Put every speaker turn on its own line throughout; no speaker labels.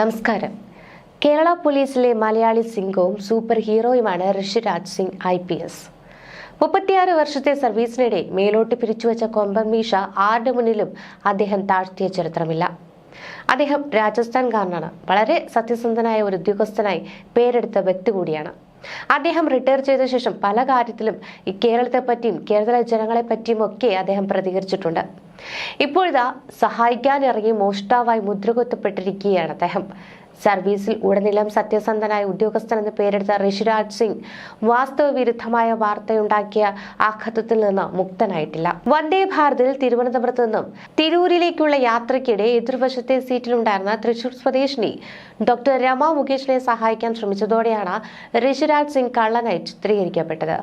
നമസ്കാരം. കേരള പോലീസിലെ മലയാളി സിംഗവും super ഹീറോയുമാണ് Rishiraj Singh I P S. മുപ്പത്തിയാറ് വർഷത്തെ സർവീസിനിടെ മേലോട്ട് പിരിച്ചുവച്ച കൊമ്പൻ മീശ ആരുടെ മുന്നിലും അദ്ദേഹം താഴ്ത്തിയ ചരിത്രമില്ല. അദ്ദേഹം രാജസ്ഥാൻകാരനാണ് വളരെ സത്യസന്ധനായ ഒരു ഉദ്യോഗസ്ഥനായി പേരെടുത്ത വ്യക്തി കൂടിയാണ്. അദ്ദേഹം റിട്ടയർ ചെയ്ത ശേഷം പല കാര്യത്തിലും ഈ കേരളത്തെ പറ്റിയും കേരള ജനങ്ങളെ പറ്റിയും ഒക്കെ അദ്ദേഹം പ്രതികരിച്ചിട്ടുണ്ട്. ഇപ്പോഴിതാ സഹായിക്കാനിറങ്ങി മോഷ്ടാവായി മുദ്രകുത്തപ്പെട്ടിരിക്കുകയാണ് അദ്ദേഹം. സർവീസിൽ ഉടനീളം സത്യസന്ധനായ ഉദ്യോഗസ്ഥൻ എന്ന് പേരെടുത്ത ഋഷിരാജ് സിംഗ് വാസ്തവ വിരുദ്ധമായ വാർത്തയുണ്ടാക്കിയ ആഘാതത്തിൽ നിന്ന് മുക്തനായിട്ടില്ല. വന്ദേ ഭാരതിൽ തിരുവനന്തപുരത്ത് നിന്നും തിരൂരിലേക്കുള്ള യാത്രയ്ക്കിടെ എതിർവശത്തെ സീറ്റിലുണ്ടായിരുന്ന തൃശൂർ സ്വദേശിനി ഡോക്ടർ രമ മുകേഷിനെ സഹായിക്കാൻ ശ്രമിച്ചതോടെയാണ് ഋഷിരാജ് സിംഗ് കള്ളനായി ചിത്രീകരിക്കപ്പെട്ടത്.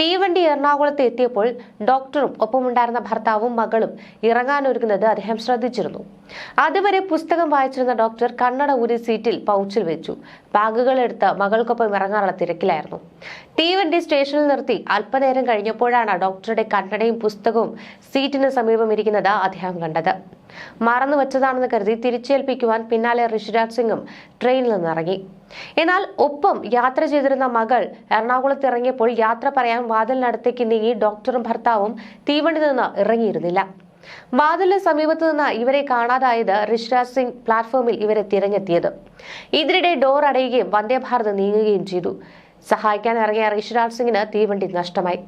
തീവണ്ടി എറണാകുളത്ത് എത്തിയപ്പോൾ ഡോക്ടറും ഒപ്പമുണ്ടായിരുന്ന ഭർത്താവും മകളും ഇറങ്ങാനൊരുങ്ങുന്നത് അദ്ദേഹം ശ്രദ്ധിച്ചിരുന്നു. അതുവരെ പുസ്തകം വായിച്ചിരുന്ന ഡോക്ടർ കണ്ണട ഊരി സീറ്റിൽ പൗച്ചിൽ വെച്ചു. ബാഗുകൾ എടുത്ത് മകൾക്കൊപ്പം ഇറങ്ങാനുള്ള തിരക്കിലായിരുന്നു. തീവണ്ടി സ്റ്റേഷനിൽ നിർത്തി അല്പനേരം കഴിഞ്ഞപ്പോഴാണ് ഡോക്ടറുടെ കണ്ണടയും പുസ്തകവും സീറ്റിന് സമീപം ഇരിക്കുന്നത് അദ്ദേഹം കണ്ടത്. മറന്നു വെച്ചതാണെന്ന് കരുതി തിരിച്ചേൽപ്പിക്കുവാൻ പിന്നാലെ ഋഷിരാജ് സിംഗും ട്രെയിനിൽ നിന്നിറങ്ങി. എന്നാൽ ഒപ്പം യാത്ര ചെയ്തിരുന്ന മകൾ എറണാകുളത്ത് ഇറങ്ങിയപ്പോൾ യാത്ര പറയാൻ വാതിലിനടുത്തേക്ക് നീങ്ങി ഡോക്ടറും ഭർത്താവും തീവണ്ടി നിന്ന് ഇറങ്ങിയിരുന്നില്ല. വാതിലിന് സമീപത്ത് നിന്ന് ഇവരെ കാണാതായത് ഋഷിരാജ് സിംഗ് പ്ലാറ്റ്ഫോമിൽ ഇവരെ തിരഞ്ഞെത്തിയത്. ഇതിനിടെ ഡോർ അടയുകയും വന്ദേഭാരത് നീങ്ങുകയും ചെയ്തു. സഹായിക്കാൻ ഇറങ്ങിയ ഋഷിരാജ് സിംഗിന് തീവണ്ടി നഷ്ടമായി.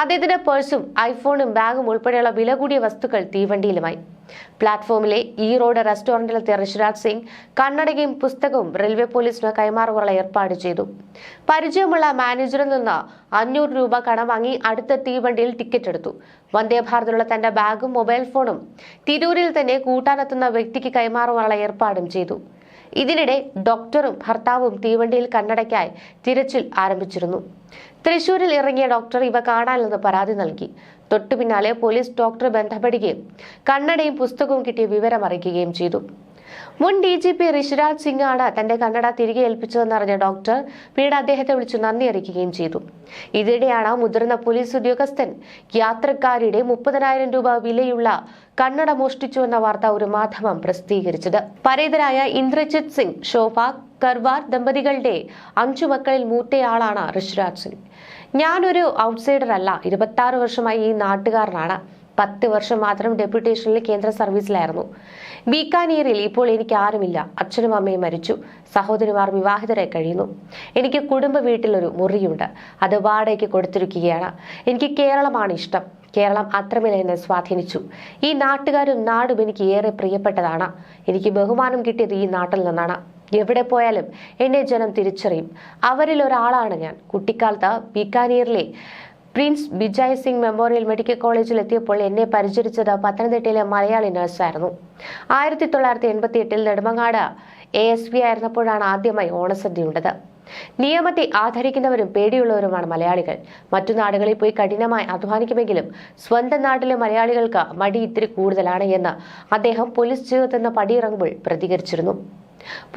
അദ്ദേഹത്തിന്റെ പേഴ്സും ഐഫോണും ബാഗും ഉൾപ്പെടെയുള്ള വില കൂടിയ വസ്തുക്കൾ തീവണ്ടിയിലുമായി. പ്ലാറ്റ്ഫോമിലെ ഈ റോഡ് റെസ്റ്റോറന്റിലെത്തിയ ഋഷിരാജ് സിംഗ് കണ്ണടകയും പുസ്തകവും റെയിൽവേ പോലീസിന് കൈമാറുവാനുള്ള ഏർപ്പാട് ചെയ്തു. പരിചയമുള്ള മാനേജറിൽ നിന്ന് അഞ്ഞൂറ് രൂപ കടം വാങ്ങി അടുത്ത തീവണ്ടിയിൽ ടിക്കറ്റ് എടുത്തു. വന്ദേ ഭാരതിലുള്ള തന്റെ ബാഗും മൊബൈൽ ഫോണും തിരൂരിൽ തന്നെ കൂട്ടാനെത്തുന്ന വ്യക്തിക്ക് കൈമാറുവാനുള്ള ഏർപ്പാടും ചെയ്തു. ഇതിനിടെ ഡോക്ടറും ഭർത്താവും തീവണ്ടിയിൽ കണ്ണടയ്ക്കായി തിരച്ചിൽ ആരംഭിച്ചിരുന്നു. തൃശൂരിൽ ഇറങ്ങിയ ഡോക്ടർ ഇവ കാണാനില്ലെന്ന് പരാതി നൽകി. തൊട്ടു പിന്നാലെ പോലീസ് ഡോക്ടറെ ബന്ധപ്പെടുകയും കണ്ണടയും പുസ്തകവും കിട്ടിയ വിവരം അറിയിക്കുകയും ചെയ്തു. മുൻ D G P Rishiraj Singh ആണ് തന്റെ കണ്ണട തിരികെ ഏൽപ്പിച്ചതെന്ന് അറിഞ്ഞ ഡോക്ടർ പിന്നീട് അദ്ദേഹത്തെ വിളിച്ചു നന്ദി അറിയിക്കുകയും ചെയ്തു. ഇതിനിടെയാണ് മുതിർന്ന പോലീസ് ഉദ്യോഗസ്ഥൻ യാത്രക്കാരുടെ മുപ്പതിനായിരം രൂപ വിലയുള്ള കണ്ണട മോഷ്ടിച്ചുവെന്ന വാർത്ത ഒരു മാധ്യമം പ്രസിദ്ധീകരിച്ചത്. പരേതരായ ഇന്ദ്രജിത് സിംഗ് ശോഭ കർവാർ ദമ്പതികളുടെ അഞ്ചു മക്കളിൽ മൂത്തയാളാണ് ഋഷിരാജ് സിംഗ്. ഞാനൊരു ഔട്ട്സൈഡർ അല്ല ഇരുപത്തി വർഷമായി ഈ നാട്ടുകാരനാണ്. പത്ത് വർഷം മാത്രം ഡെപ്യൂട്ടേഷനിൽ കേന്ദ്ര സർവീസിലായിരുന്നു. ബീക്കാനീറിൽ ഇപ്പോൾ എനിക്ക് ആരുമില്ല. അച്ഛനും അമ്മയും മരിച്ചു. സഹോദരിമാർ വിവാഹിതരായി കഴിയുന്നു. എനിക്ക് കുടുംബ വീട്ടിലൊരു മുറിയുണ്ട്. അത് വാടകയ്ക്ക് കൊടുത്തിരിക്കുകയാണ്. എനിക്ക് കേരളമാണ് ഇഷ്ടം. കേരളം അത്രമേൽ എന്നെ സ്വാധീനിച്ചു. ഈ നാട്ടുകാരും നാടും എനിക്ക് ഏറെ പ്രിയപ്പെട്ടതാണ്. എനിക്ക് ബഹുമാനം കിട്ടിയത് ഈ നാട്ടിൽ നിന്നാണ്. എവിടെ പോയാലും എന്നെ ജനം തിരിച്ചറിയും. അവരിൽ ഒരാളാണ് ഞാൻ. കുട്ടിക്കാലത്ത് ബീക്കാനീറിലെ prince Bijay Singh memorial medical കോളേജിൽ എത്തിയപ്പോൾ എന്നെ പരിചരിച്ചത് പത്തനംതിട്ടയിലെ മലയാളി നഴ്സായിരുന്നു. ആയിരത്തി തൊള്ളായിരത്തി എൺപത്തി എട്ടിൽ നെടുമങ്ങാട് എ എസ് പി ആയിരുന്നപ്പോഴാണ് ആദ്യമായി ഓണസദ്യ ഉണ്ടത് നിയമത്തെ ആദരിക്കുന്നവരും പേടിയുള്ളവരുമാണ് മലയാളികൾ. മറ്റു നാടുകളിൽ പോയി കഠിനമായി അധ്വാനിക്കുമെങ്കിലും സ്വന്തം നാട്ടിലെ മലയാളികൾക്ക് മടി ഇത്തിരി കൂടുതലാണ് എന്ന് അദ്ദേഹം പോലീസ് ജീവിതത്തിൽ നിന്ന് പടിയിറങ്ങുമ്പോൾ പ്രതികരിച്ചിരുന്നു.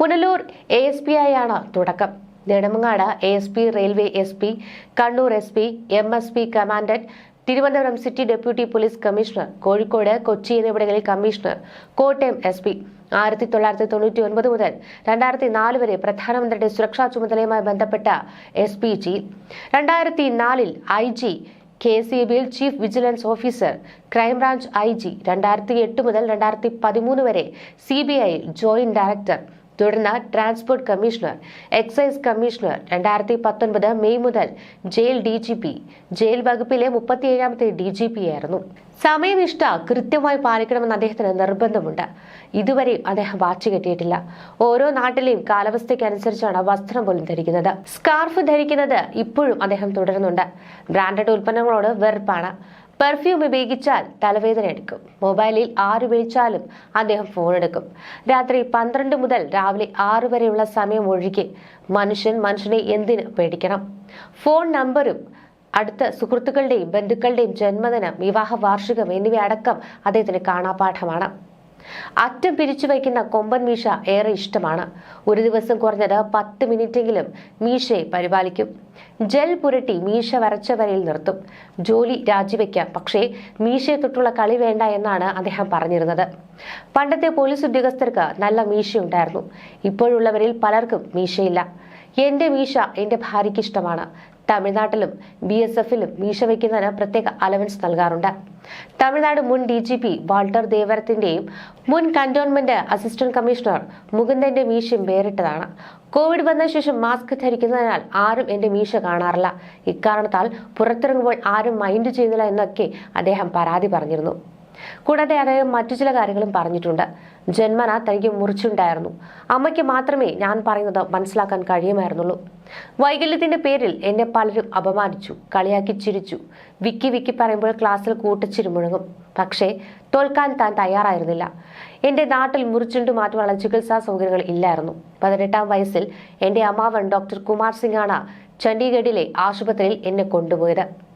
പുനലൂർ എ എസ് പി ആയാണ് തുടക്കം. Nedumangad A S P railway S P Kannur S P M S P commandant Thiruvananthapuram city deputy police commissioner Kozhikode Kochi എന്നിവിടങ്ങളിൽ കമ്മീഷണർ കോട്ടയം എസ് പി ആയിരത്തി തൊള്ളായിരത്തി തൊണ്ണൂറ്റി ഒൻപത് മുതൽ രണ്ടായിരത്തി നാല് വരെ പ്രധാനമന്ത്രിയുടെ സുരക്ഷാ ചുമതലയുമായി ബന്ധപ്പെട്ട എസ് പി ജി രണ്ടായിരത്തി നാലിൽ ഐ ജി കെ സി ബിയിൽ chief vigilance officer crime branch I G രണ്ടായിരത്തി എട്ട് മുതൽ രണ്ടായിരത്തി പതിമൂന്ന് വരെ C B I joint director തുടർന്ന് ട്രാൻസ്പോർട്ട് കമ്മീഷണർ എക്സൈസ് കമ്മീഷണർ രണ്ടായിരത്തി പത്തൊൻപത് മെയ് മുതൽ jail D G P jail വകുപ്പിലെ മുപ്പത്തിയേഴാമത്തെ ഡി ജി പി ആയിരുന്നു. സമയനിഷ്ഠ കൃത്യമായി പാലിക്കണമെന്ന് അദ്ദേഹത്തിന് നിർബന്ധമുണ്ട്. ഇതുവരെ അദ്ദേഹം വാച്ച് കെട്ടിയിട്ടില്ല. ഓരോ നാട്ടിലെയും കാലാവസ്ഥയ്ക്കനുസരിച്ചാണ് വസ്ത്രം പോലും ധരിക്കുന്നത്. സ്കാർഫ് ധരിക്കുന്നത് ഇപ്പോഴും അദ്ദേഹം തുടരുന്നുണ്ട്. ബ്രാൻഡഡ് ഉൽപ്പന്നങ്ങളോട് വെറുപ്പാണ്. പെർഫ്യൂം ഉപയോഗിച്ചാൽ തലവേദന എടുക്കും. മൊബൈലിൽ ആര് വിളിച്ചാലും അദ്ദേഹം ഫോൺ എടുക്കും. രാത്രി പന്ത്രണ്ട് മുതൽ രാവിലെ ആറ് വരെയുള്ള സമയം ഒഴികെ മനുഷ്യൻ മനുഷ്യനെ എന്തിന് പേടിക്കണം? ഫോൺ നമ്പറും അടുത്ത സുഹൃത്തുക്കളുടെയും ബന്ധുക്കളുടെയും ജന്മദിനം വിവാഹ വാർഷികം എന്നിവയടക്കം അദ്ദേഹത്തിന് കാണാപാഠമാണ്. അറ്റം പിരിച്ചു വയ്ക്കുന്ന കൊമ്പൻ മീശ ഏറെ ഇഷ്ടമാണ്. ഒരു ദിവസം കുറഞ്ഞത് പത്ത് മിനിറ്റെങ്കിലും മീശയെ പരിപാലിക്കും. ജെൽ പുരട്ടി മീശ വരച്ച വരയിൽ നിർത്തും. ജോലി രാജിവെക്കാം പക്ഷേ മീശയെ തൊട്ടുള്ള കളി വേണ്ട എന്നാണ് അദ്ദേഹം പറഞ്ഞിരുന്നത്. പണ്ടത്തെ പോലീസ് ഉദ്യോഗസ്ഥർക്ക് നല്ല മീശയുണ്ടായിരുന്നു. ഇപ്പോഴുള്ളവരിൽ പലർക്കും മീശയില്ല. എന്റെ മീശ എന്റെ ഭാര്യയ്ക്ക് ഇഷ്ടമാണ്. തമിഴ്നാട്ടിലും ബി എസ് എഫിലും മീശ വയ്ക്കുന്നതിന് പ്രത്യേക അലവൻസ് നൽകാറുണ്ട്. തമിഴ്നാട് മുൻ ഡി ജി പി വാൾട്ടർ ദേവരത്തിന്റെയും മുൻ കന്റോൺമെന്റ് അസിസ്റ്റന്റ് കമ്മീഷണർ മുകുന്ദന്റെ മീശയും വേറിട്ടതാണ്. കോവിഡ് വന്ന ശേഷം മാസ്ക് ധരിക്കുന്നതിനാൽ ആരും എന്റെ മീശ കാണാറില്ല. ഇക്കാരണത്താൽ പുറത്തിറങ്ങുമ്പോൾ ആരും മൈൻഡ് ചെയ്യുന്നില്ല എന്നൊക്കെ അദ്ദേഹം പരാതി പറഞ്ഞിരുന്നു. കൂടാതെ അദ്ദേഹം മറ്റു ചില കാര്യങ്ങളും പറഞ്ഞിട്ടുണ്ട്. ജന്മന തനിക്ക് മുറിച്ചുണ്ടായിരുന്നു. അമ്മയ്ക്ക് മാത്രമേ ഞാൻ പറയുന്നത് മനസ്സിലാക്കാൻ കഴിയുമായിരുന്നുള്ളൂ. വൈകല്യത്തിന്റെ പേരിൽ എന്നെ പലരും അപമാനിച്ചു കളിയാക്കി ചിരിച്ചു. വിക്കി വിക്കി പറയുമ്പോൾ ക്ലാസ്സിൽ കൂട്ടച്ചിരി മുഴങ്ങും. പക്ഷേ തോൽക്കാൻ താൻ തയ്യാറായിരുന്നില്ല. എന്റെ നാട്ടിൽ മുറിച്ചുണ്ട് മാറ്റുവാനുള്ള ചികിത്സാ സൗകര്യങ്ങൾ ഇല്ലായിരുന്നു. പതിനെട്ടാം വയസ്സിൽ എന്റെ അമ്മാവൻ ഡോക്ടർ കുമാർ സിംഗാണ് ചണ്ഡീഗഡിലെ ആശുപത്രിയിൽ എന്നെ കൊണ്ടുപോയത്.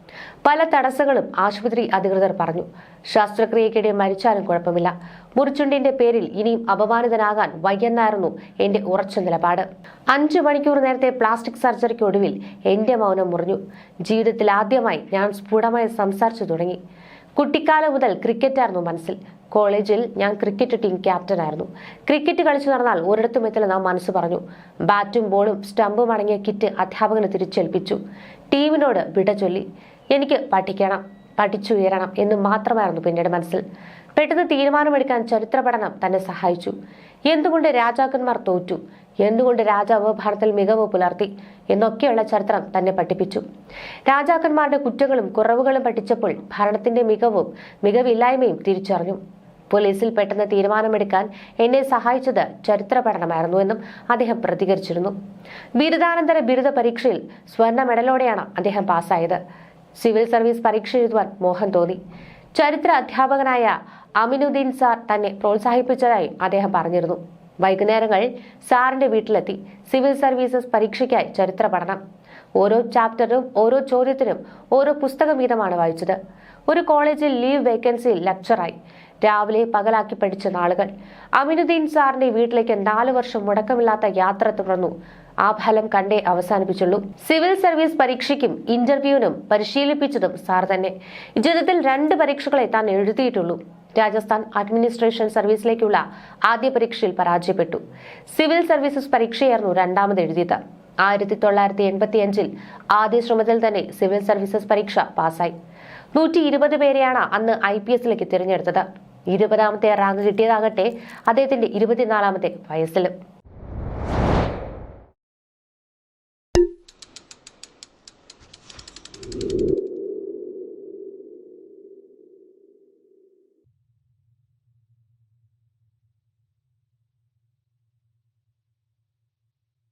പല തടസ്സങ്ങളും ആശുപത്രി അധികൃതർ പറഞ്ഞു. ശസ്ത്രക്രിയക്കിടെ മരിച്ചാലും കുഴപ്പമില്ല. മുറിച്ചുണ്ടിന്റെ പേരിൽ ഇനിയും അപമാനിതനാകാൻ വയ്യെന്നായിരുന്നു എന്റെ ഉറച്ച നിലപാട്. അഞ്ചു മണിക്കൂർ നേരത്തെ പ്ലാസ്റ്റിക് സർജറിക്ക് ഒടുവിൽ എന്റെ മൗനം മുറിഞ്ഞു. ജീവിതത്തിൽ ആദ്യമായി ഞാൻ സ്ഫുടമായി സംസാരിച്ചു തുടങ്ങി. കുട്ടിക്കാലം മുതൽ ക്രിക്കറ്റായിരുന്നു മനസ്സിൽ. കോളേജിൽ ഞാൻ ക്രിക്കറ്റ് ടീം ക്യാപ്റ്റൻ ആയിരുന്നു. ക്രിക്കറ്റ് കളിച്ചു നടന്നാൽ ഒരിടത്തും എത്തില്ലെന്ന് മനസ്സ് പറഞ്ഞു. ബാറ്റും ബോളും സ്റ്റമ്പും അടങ്ങിയ കിറ്റ് അധ്യാപകന് തിരിച്ചേൽപ്പിച്ചു. ടീമിനോട് വിട ചൊല്ലി. എനിക്ക് പഠിക്കണം പഠിച്ചുയരണം എന്ന് മാത്രമായിരുന്നു പിന്നീട് മനസ്സിൽ. പെട്ടെന്ന് തീരുമാനമെടുക്കാൻ ചരിത്ര പഠനം തന്നെ സഹായിച്ചു. എന്തുകൊണ്ട് രാജാക്കന്മാർ തോറ്റു? എന്തുകൊണ്ട് രാജാവ് ഭാരതത്തിൽ മികവ് പുലർത്തി? എന്നൊക്കെയുള്ള ചരിത്രം തന്നെ പഠിപ്പിച്ചു. രാജാക്കന്മാരുടെ കുറ്റങ്ങളും കുറവുകളും പഠിച്ചപ്പോൾ ഭരണത്തിന്റെ മികവും മികവില്ലായ്മയും തിരിച്ചറിഞ്ഞു. പോലീസിൽ പെട്ടെന്ന് തീരുമാനമെടുക്കാൻ എന്നെ സഹായിച്ചത് ചരിത്ര പഠനമായിരുന്നു എന്നും അദ്ദേഹം പ്രതികരിച്ചിരുന്നു. ബിരുദാനന്തര ബിരുദ പരീക്ഷയിൽ സ്വർണ മെഡലോടെയാണ് അദ്ദേഹം പാസ്സായത്. സിവിൽ സർവീസ് പരീക്ഷ എഴുതുവാൻ മോഹൻ തോന്നി. ചരിത്ര അധ്യാപകനായ അമിനുദ്ദീൻ സാർ തന്നെ പ്രോത്സാഹിപ്പിച്ചതായി അദ്ദേഹം പറഞ്ഞിരുന്നു. വൈകുന്നേരങ്ങൾ സാറിന്റെ വീട്ടിലെത്തി സിവിൽ സർവീസസ് പരീക്ഷയ്ക്കായി ചരിത്ര പഠനം. ഓരോ ചാപ്റ്ററും ഓരോ ചോദ്യത്തിനും ഓരോ പുസ്തകം വീതമാണ് വായിച്ചത്. ഒരു കോളേജിൽ ലീവ് വേക്കൻസിയിൽ ലെക്ചറായി. രാവിലെ പകലാക്കി പഠിച്ച നാളുകൾ. അമിനുദ്ദീൻ സാറിന്റെ വീട്ടിലേക്ക് നാലു വർഷം മുടക്കമില്ലാത്ത യാത്ര തുടർന്നു. ആ ഫലം കണ്ടേ അവസാനിപ്പിച്ചുള്ളൂ. സിവിൽ സർവീസ് പരീക്ഷയ്ക്കും ഇന്റർവ്യൂവിനും പരിശീലിപ്പിച്ചതും സാർ തന്നെ. ജീവിതത്തിൽ രണ്ട് പരീക്ഷകളെ താൻ എഴുതിയിട്ടുള്ളൂ. രാജസ്ഥാൻ അഡ്മിനിസ്ട്രേഷൻ സർവീസിലേക്കുള്ള ആദ്യ പരീക്ഷയിൽ പരാജയപ്പെട്ടു. സിവിൽ സർവീസസ് പരീക്ഷയായിരുന്നു രണ്ടാമത് എഴുതിയത്. ആയിരത്തി തൊള്ളായിരത്തി എൺപത്തി അഞ്ചിൽ ആദ്യ ശ്രമത്തിൽ തന്നെ സിവിൽ സർവീസസ് പരീക്ഷ പാസായി നൂറ്റി ഇരുപത് പേരെയാണ് അന്ന് ഐ പി എസിലേക്ക് തിരഞ്ഞെടുത്തത്. ഇരുപതാമത്തെ റാങ്ക് കിട്ടിയതാകട്ടെ അദ്ദേഹത്തിന്റെ ഇരുപത്തിനാലാമത്തെ വയസ്സിലും.